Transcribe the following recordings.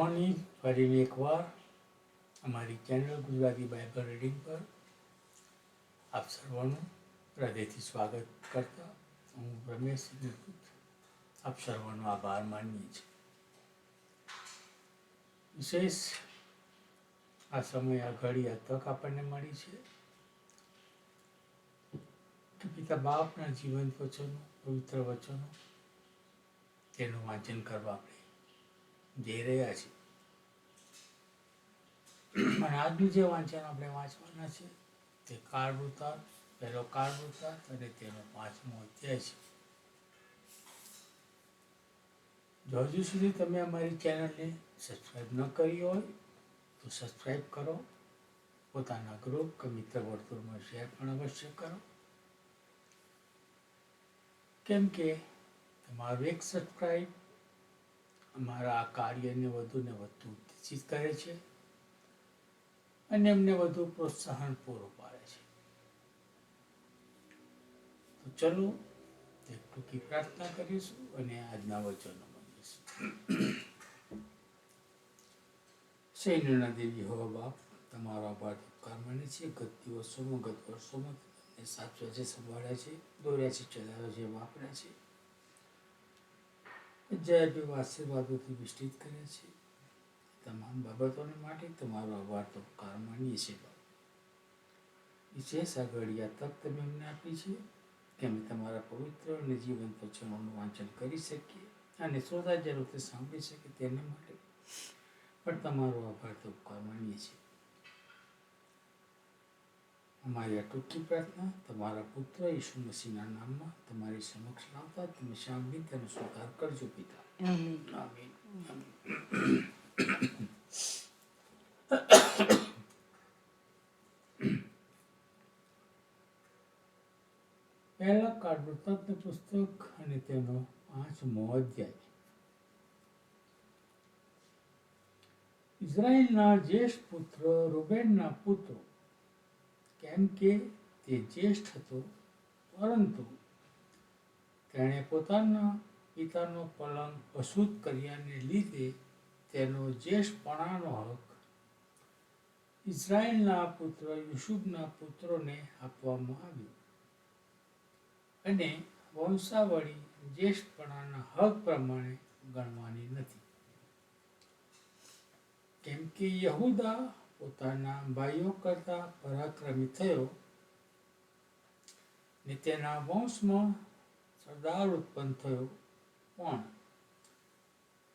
Morning ફરીને એકવાર અમારી ચેનલ ગુજરાતી બાઇબલ રીડિંગ પર આપ સર્વનું હૃદયથી સ્વાગત કરતા હું રમેશ આપ સર્વનો આભાર માનીએ છીએ. વિશેષ આ સમય આ ઘડી આ તક આપણને મળી છે કે પિતા બાપના જીવન વચનો, પવિત્ર વચનો તેનું વાંચન કરવા આપણે જઈ રહ્યા છીએ અને આજનું જે વાંચન આપણે વાંચવાના છે, તે કાળ વૃત્તાંત પહેલો કાળ વૃત્તાંત અને તેનો પાંચમો અધ્યાય છે. જો હજુ સુધી તમે અમારી ચેનલને સબસ્ક્રાઈબ ન કરી હોય, તો સબસ્ક્રાઈબ કરો. પોતાના ગ્રુપ કે મિત્ર વર્તુળમાં શેર પણ અવશ્ય કરો. કેમ કે તમારું એક સબસ્ક્રાઈબ અમારા આ કાર્યને વધુ ને વધુ ઉત્તેજિત કરે છે અને એમને વધુ પ્રોત્સાહન પૂરું પાડે છે. તો ચલો, એક ટૂંકી પ્રાર્થના કરીશું અને આજના વચનો બનીશું સૈન્યના દેવી હો બાપ, તમારો આભાર ઉપકાર માને છે. ગત દિવસોમાં, ગત વર્ષોમાં તમને સાચવા છે સંભાળ્યા છે, દોર્યા છે, ચલાવ્યા છે, વાપર્યા છે. જય દેવ આશીર્વાદોથી વિસ્તૃત કરે છે. તમામ બાબતોને માટે તમારો આભાર તો ઉપકાર માનીએ છીએ. વિશેષ આ ઘડિયા તક તમે અમને આપી છે કે અમે તમારા પવિત્ર અને જીવંત વચનોનું વાંચન કરી શકીએ અને શ્રોતા જરૂરથી સાંભળી શકે તેને માટે પણ તમારો આભાર તો ઉપકાર માનીએ છીએ. અમારી આ ટૂંકી પ્રાર્થના તમારા પુત્ર ઈસુ મસીહના નામમાં તમારી સમક્ષ લાવતા તમે સાંભળી તેનો સ્વીકાર કરજો પિતા. પહેલા કાળ વૃત્તાંતનું પુસ્તક અને તેનો પાંચમો અધ્યાય. ઇઝરાયલના જ્યેષ્ઠ પુત્ર રૂબેનના પુત્રો કેમ કે તે જ્યેષ્ઠ હતો, પરંતુ તેણે પોતાના પિતાનો પલંગ અશુદ્ધ કર્યાને લીધે તેનો જ્યેષ્ઠપણાનો હક ઇઝરાયલના પુત્ર યુસુફના પુત્રોને આપવામાં આવ્યો. અને વંશાવળી જ્યેષ્ઠપણાના હક પ્રમાણે ગણવાની નથી. કેમ કે યહુદા પોતાના ભાઈઓ કરતા પરાક્રમી થયો ને તેના વંશમાં સરદાર ઉત્પન્ન થયો. પણ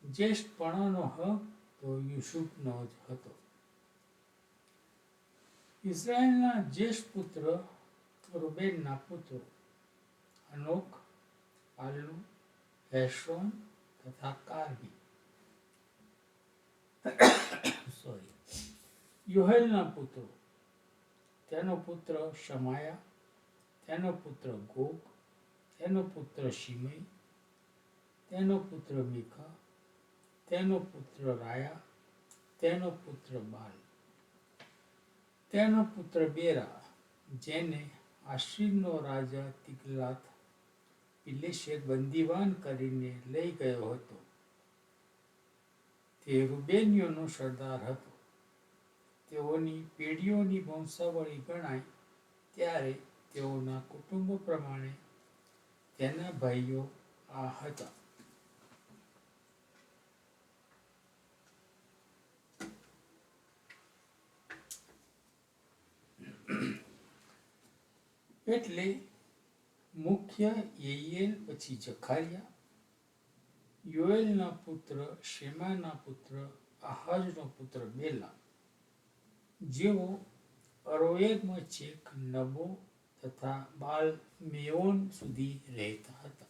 જ્યેષ્ઠપણાનો હક તો યુસુફનો જ હતો. ઇઝરાયલના જ્યેષ્ઠ પુત્ર રૂબેનના પુત્રો અનોખ પાલ્લુ હેશોન તથા કાર્બી સોરી યુહેલના પુત્રો, તેનો પુત્ર શમાયા, તેનો પુત્ર ગોગ, તેનો પુત્ર શિમય તેનો પુત્ર મીખા, તેનો પુત્ર રાયા, તેનો પુત્ર બાલ, તેનો પુત્ર બેરા, જેને આશીરનો રાજા તિકલાથ પિલેશે બંદીવાન કરીને લઈ ગયો હતો. તે રૂબેનિયોનો સરદાર હતો. તેઓની પેઢીઓની વંશાવળી ગણાય ત્યારે તેઓના કુટુંબો પ્રમાણે તેના ભાઈઓ આ હતા. એટલે મુખ્ય યેયેલ પછી જખારિયા, યોએલના પુત્ર, શેમાના પુત્ર, આહાજનો પુત્ર બેલા જેઓ અરોએરમાં છેક નબો તથા બાલ મેઓન સુધી રહેતા હતા.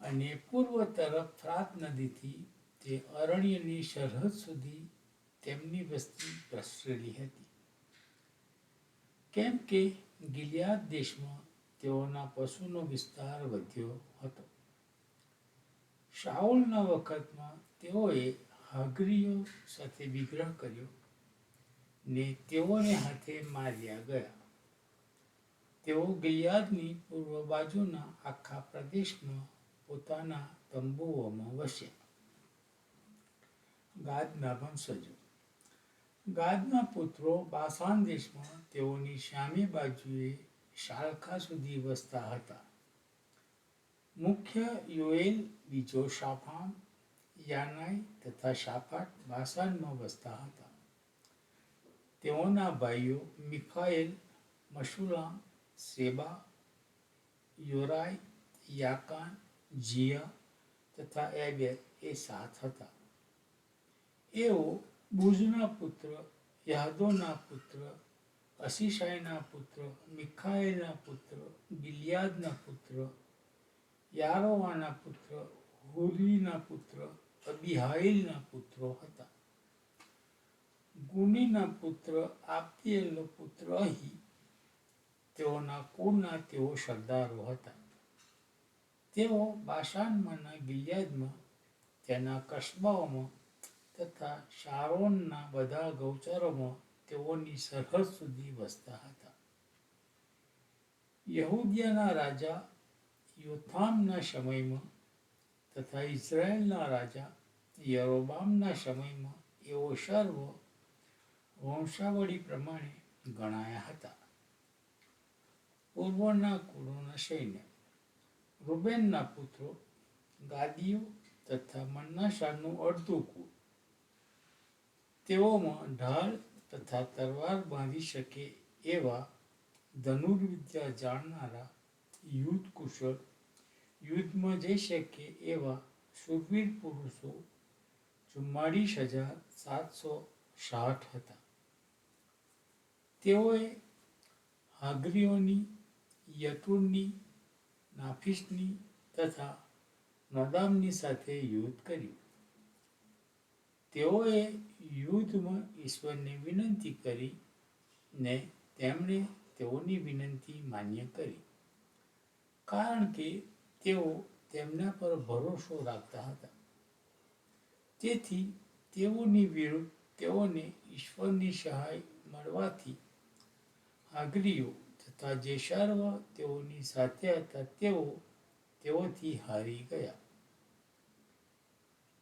અને પૂર્વ તરફ ફ્રાત નદીથી તે અરણ્યની સરહદ સુધી તેમની વસ્તી પ્રસરેલી હતી. કેમ કે ગિલિયાદ દેશમાં તેઓના પશુનો વિસ્તાર વધ્યો હતો. શાહુલના વખતમાં તેઓએ હાગરીઓ સાથે વિગ્રહ કર્યો ને તેઓને હાથે માર્યા ગયા. તેઓ ગિલિયાદની પૂર્વ બાજુના આખા પ્રદેશમાં પોતાના તંબુઓમાં વસ્યા. ગાદના વંશજો. ગાદના પુત્રો બાસાન દેશમાં તેઓની શામી બાજુએ શાલખા સુધી વસતા હતા. મુખ્ય યોએલ બીજો શાફાન યાનાઈ તથા શાપાટ બાસાનમાં વસતા હતા. તેઓના ભાઈઓ મિખાએલ મશુલામ, સેબા યોરાય યાકાન, જિયા તથા એબેર એ સાથ હતા. એઓ બુઝના પુત્ર, યાદોના પુત્ર અશિશાયના પુત્ર મિખાએલના પુત્ર, ગિલિયાદના પુત્ર, યારોવાના પુત્ર હુરીના પુત્ર અબિહાઈલના પુત્રો હતા. ગુનીના પુત્ર આપ્તિએલનો પુત્ર અહી. તેઓના કુળના તેઓ સરદારો હતા. તેઓ બાસાનમાંના ગિલિયાદમાં, તેના કસ્બાઓમાં તથા શારોનના બધા ગૌચરોમાં તેઓની સરહદ સુધી વસતા હતા. યહૂદિયાના રાજા યોથામના સમયમાં તથા ઇઝરાયેલના રાજા યરોબામના સમયમાં એઓ સર્વ વંશાવળી પ્રમાણે ગણાયા હતા. પૂર્વના કુળોના સૈન્ય રૂબેનના પુત્રો ગાદીઓ તથા મન્નાશાનું અડધું કુળ. તેઓમાં ઢાળ તથા તલવાર બાંધી શકે એવા ધનુર્વિદ્યા જાણનારા યુદ્ધ કુશળ યુદ્ધમાં જઈ શકે એવા શૂરવીર પુરુષો ચુમ્માળીસ હજાર સાતસો સાઠ હતા. તેઓએ હાગરીઓની, યતુરની, નાફિસની તથા નદામની સાથે યુદ્ધ કર્યું. તેઓએ યુદ્ધમાં ઈશ્વરને વિનંતી કરી ને તેમણે તેઓની વિનંતી માન્ય કરી. કારણ કે તેઓ તેમના પર ભરોસો રાખતા હતા. તેથી તેઓની વિરુદ્ધ તેઓને ઈશ્વરની સહાય મળવાથી આગરીઓ તથા જે સર્વ તેઓની સાથે હતા. તેઓ તેઓથી હારી ગયા.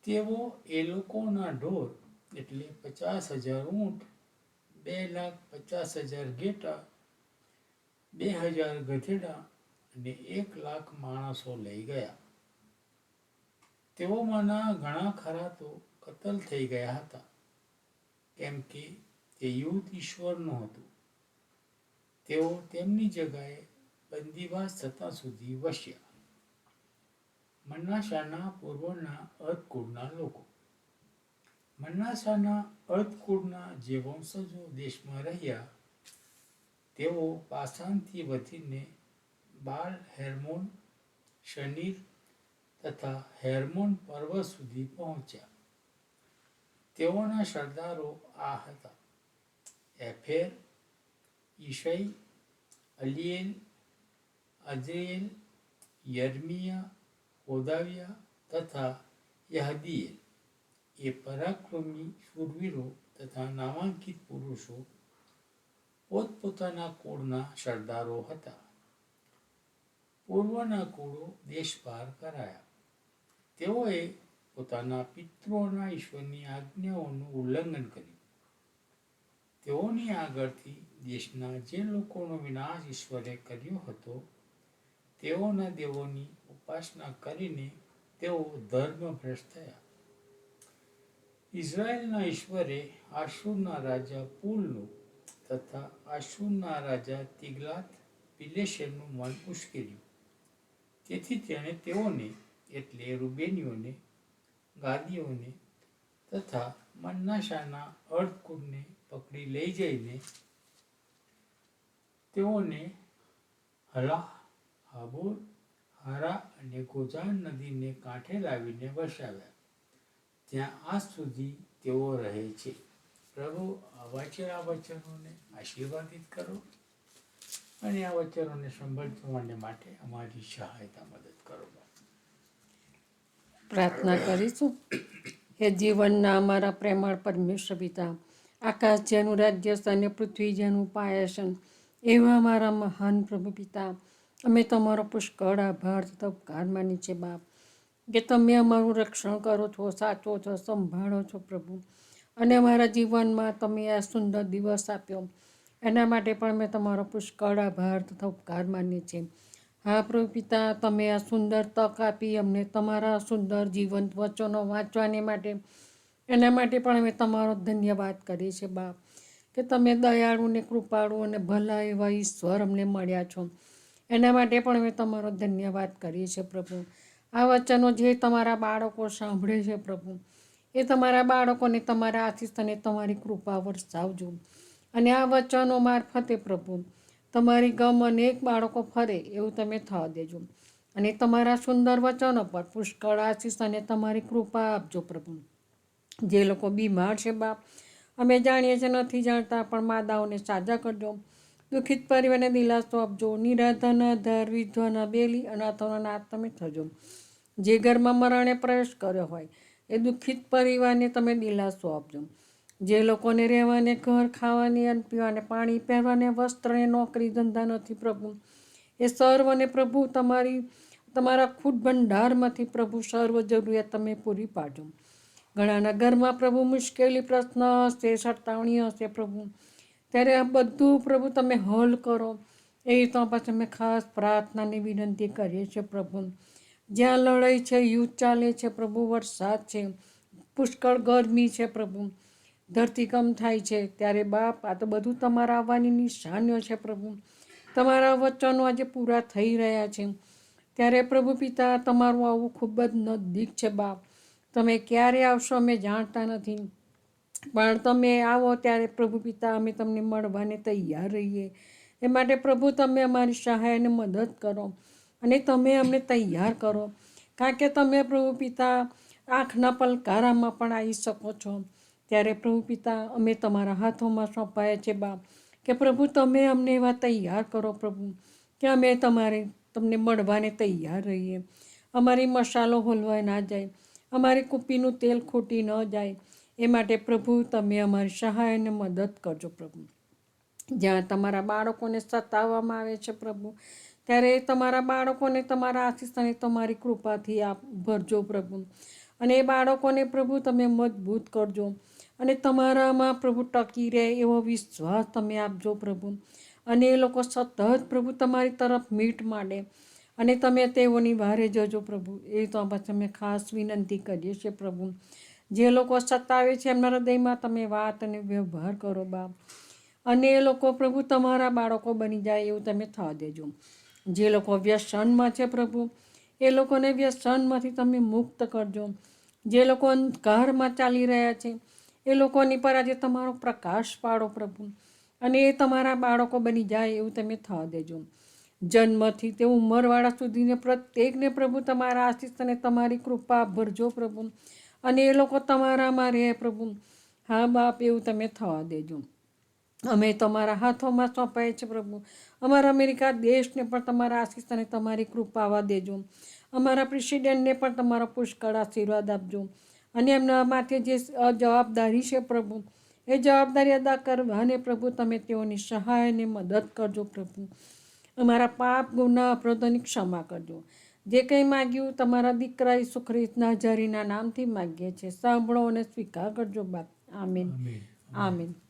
તેઓ એ લોકોના ઢોર એટલે પચાસ હજાર ઊંટ, બે લાખ પચાસ હજાર ઘેટા, બે હજાર ગધેડા અને એક લાખ માણસો લઈ ગયા. તેઓમાંના ઘણા ખરા તો કતલ થઈ ગયા હતા. કેમ કે તે યુદ્ધ ઈશ્વરનું હતું. તેઓ તેમની જગાએ બંદીવાસ થતા સુધી વસ્યા. મન્નાશાના પૂર્વના અર્થકુળના લોકો. મન્નાશાના અર્થકુળના જે વંશજો દેશમાં રહ્યા, તેઓ પાષાણથી વધીને બાલ હેર્મોન શનીર તથા હેર્મોન પર્વત સુધી પહોંચ્યા. તેઓના સરદારો આ હતા. એફેર ઈશઈ અલિયેલ અજરેલ યર્મિયા, હોદાવિયા તથા યહદીએલ એ પરાક્રમી શૂરવીરો તથા નામાંકિત પુરુષો પોતપોતાના કુળના સરદારો હતા. પૂર્વના કુળો દેશ પાર કરાયા. તેઓએ પોતાના પિતૃઓના ઈશ્વરની આજ્ઞાઓનું ઉલ્લંઘન કર્યું. તેઓની આગળથી દેશના જે લોકોનો વિનાશ ઈશ્વરે કર્યો હતો, તેઓના દેવોની ઉપાસના કરીને તેઓ ધર્મભ્રષ્ટ થયા. ઇઝરાયલના ઈશ્વરે આશુરના રાજા પુલનું તથા આશુરના રાજા તિગલાત પિલેશરનું મન ઉશ્કેર્યું. તેથી તેણે તેઓને, એટલે રૂબેનીઓને, ગાદીઓને તથા મન્નાશાના અર્ધકુળને પકડી લઈ જઈને તેઓને હલા હાબોર, હારા અને ગોજાન નદીને કાંઠે લાવીને વસાવ્યા ત્યાં આજ સુધી તેઓ રહે છે. પ્રભુ, આ વાંચેલા વચનોને આશીર્વાદિત કરો. અને આ વચનોને સંભાળવાને માટે અમારી સહાયતા મદદ કરો. પ્રાર્થના કરીશું. હે જીવનના અમારા પ્રેમાળ પરમેશ્વર પિતા, આકાશ જેનું રાજ્ય છે અને પૃથ્વી જેનું પાયાસન એવા અમારા મહાન પ્રભુ પિતા, અમે તમારો પુષ્કળ આભાર તથા ઉપકાર માની છે બાપ. કે તમે અમારું રક્ષણ કરો છો સાચો છો, સંભાળો છો પ્રભુ. અને અમારા જીવનમાં તમે આ સુંદર દિવસ આપ્યો. એના માટે પણ મેં તમારો પુષ્કળ આભાર તથા ઉપકાર માનીએ છીએ હા પ્રભુ પિતા તમે આ સુંદર તક આપી અમને તમારા સુંદર જીવંત વચનો વાંચવાને માટે, એના માટે પણ અમે તમારો ધન્યવાદ કરીએ છીએ બાપ કે તમે દયાળુ ને કૃપાળુ અને ભલા એવા ઈશ્વર અમને મળ્યા છો. એના માટે પણ અમે તમારો ધન્યવાદ કરીએ છીએ પ્રભુ. આ વચનો જે તમારા બાળકો સાંભળે છે પ્રભુ, એ તમારા બાળકોને, તમારા આશીષ અને તમારી કૃપા વરસાવજો. અને આ વચનો મારફતે પ્રભુ, તમારી ગમ અનેક બાળકો ફરે એવું તમે થવા દેજો. અને તમારા સુંદર વચનો પર પુષ્કળ આશીષ અને તમારી કૃપા આપજો પ્રભુ. જે લોકો બીમાર છે બાપ, અમે જાણીએ છીએ નથી જાણતા, પણ માદાઓને સાજા કરજો. દુઃખિત પરિવારને દિલાસો આપજો. નિરાધન ધાર વિધ્વન, બેલી, અનાથોના નાથ તમે થજો. જે ઘરમાં મરણે પ્રવેશ કર્યો હોય, એ દુઃખિત પરિવારને તમે દિલાસો આપજો. જે લોકોને રહેવાને, ઘર ખાવાની અને પીવાને પાણી, પહેરવાને વસ્ત્રને નોકરી, ધંધા નથી પ્રભુ. એ સર્વ અને પ્રભુ તમારી, તમારા ખુદ ભંડારમાંથી પ્રભુ સર્વ જરૂરિયાત તમે પૂરી પાડજો. ઘણાના ઘરમાં પ્રભુ મુશ્કેલી, પ્રશ્ન હશે સતાવણી હશે પ્રભુ. ત્યારે આ બધું પ્રભુ તમે હલ કરો. એ તો પછી અમે ખાસ પ્રાર્થનાની વિનંતી કરીએ છીએ પ્રભુ. જ્યાં લડાઈ છે, યુદ્ધ ચાલે છે પ્રભુ, વરસાદ છે, પુષ્કળ ગરમી છે પ્રભુ. ધરતીકંપ થાય છે, ત્યારે બાપ આ તો બધું તમારા આવવાની નિશાનીઓ છે પ્રભુ. તમારા વચનો આજે પૂરા થઈ રહ્યા છે. ત્યારે પ્રભુ પિતા, તમારું આવું ખૂબ જ નજીક છે બાપ. તમે ક્યારે આવશો અમે જાણતા નથી. પણ તમે આવો ત્યારે પ્રભુ પિતા, અમે તમને મળવાને તૈયાર રહીએ. એ માટે પ્રભુ તમે અમારી સહાય અને મદદ કરો અને તમે અમને તૈયાર કરો. કારણ કે તમે પ્રભુ પિતા આંખના પલકારામાં પણ આવી શકો છો. ત્યારે પ્રભુ પિતા અમે તમારા હાથોમાં સોંપાયા છે બાપ, કે પ્રભુ તમે અમને એવા તૈયાર કરો પ્રભુ, કે અમે તમારે, તમને મળવાને તૈયાર રહીએ. અમારી મસાલો હોલવાય ના જાય, અમારી કૂપીનું તેલ ખૂટી ન જાય. એ માટે પ્રભુ તમે અમારી સહાય અને મદદ કરજો પ્રભુ. જ્યાં તમારા બાળકોને સતાવવામાં આવે છે પ્રભુ, ત્યારે તમારા બાળકોને તમારા આશીષ અને તમારી કૃપાથી આપ ભરજો પ્રભુ. અને એ બાળકોને પ્રભુ તમે મજબૂત કરજો. અને તમારામાં પ્રભુ ટકી રહે એવો વિશ્વાસ તમે આપજો પ્રભુ. અને એ લોકો સતત પ્રભુ તમારી તરફ મીટ માંડે. અને તમે તેઓની બહારે જજો પ્રભુ. એ તો અમે ખાસ વિનંતી કરીએ છીએ પ્રભુ. જે લોકો સતાવે છે એમના હૃદયમાં તમે વાત અને વ્યવહાર કરો બાપ. અને એ લોકો પ્રભુ તમારા બાળકો બની જાય એવું તમે થવા દેજો. જે લોકો વ્યસનમાં છે પ્રભુ, એ લોકોને વ્યસનમાંથી તમે મુક્ત કરજો. જે લોકો અંધકારમાં ચાલી રહ્યા છે એ લોકોની પર આજે તમારો પ્રકાશ પાડો પ્રભુ. અને એ તમારા બાળકો બની જાય એવું તમે થવા દેજો. જન્મથી તે ઉંમરવાળા સુધીને પ્રત્યેકને પ્રભુ તમારા આશીષ અને તમારી કૃપા ભરજો પ્રભુ. અને એ લોકો તમારામાં રહે પ્રભુ. હા બાપ, એવું તમે થવા દેજો. અમે તમારા હાથોમાં સોંપાય છે પ્રભુ. અમારા અમેરિકા દેશને પણ તમારા આશીષ અને તમારી કૃપા આવવા દેજો. અમારા પ્રેસિડેન્ટને પણ તમારો પુષ્કળ આશીર્વાદ આપજો. અને એમના માથે જે જવાબદારી છે પ્રભુ એ જવાબદારી અદા કરવાને પ્રભુ તમે તેઓની સહાય અને મદદ કરજો પ્રભુ. અમારા પાપ ગુના અપરાધોની ક્ષમા કરજો. જે કંઈ માગ્યું તમારા દીકરા ઈસુ ખ્રિસ્તના હજારીના નામથી માગીએ છીએ. સાંભળો અને સ્વીકાર કરજો બાપ. આમીન. આમીન.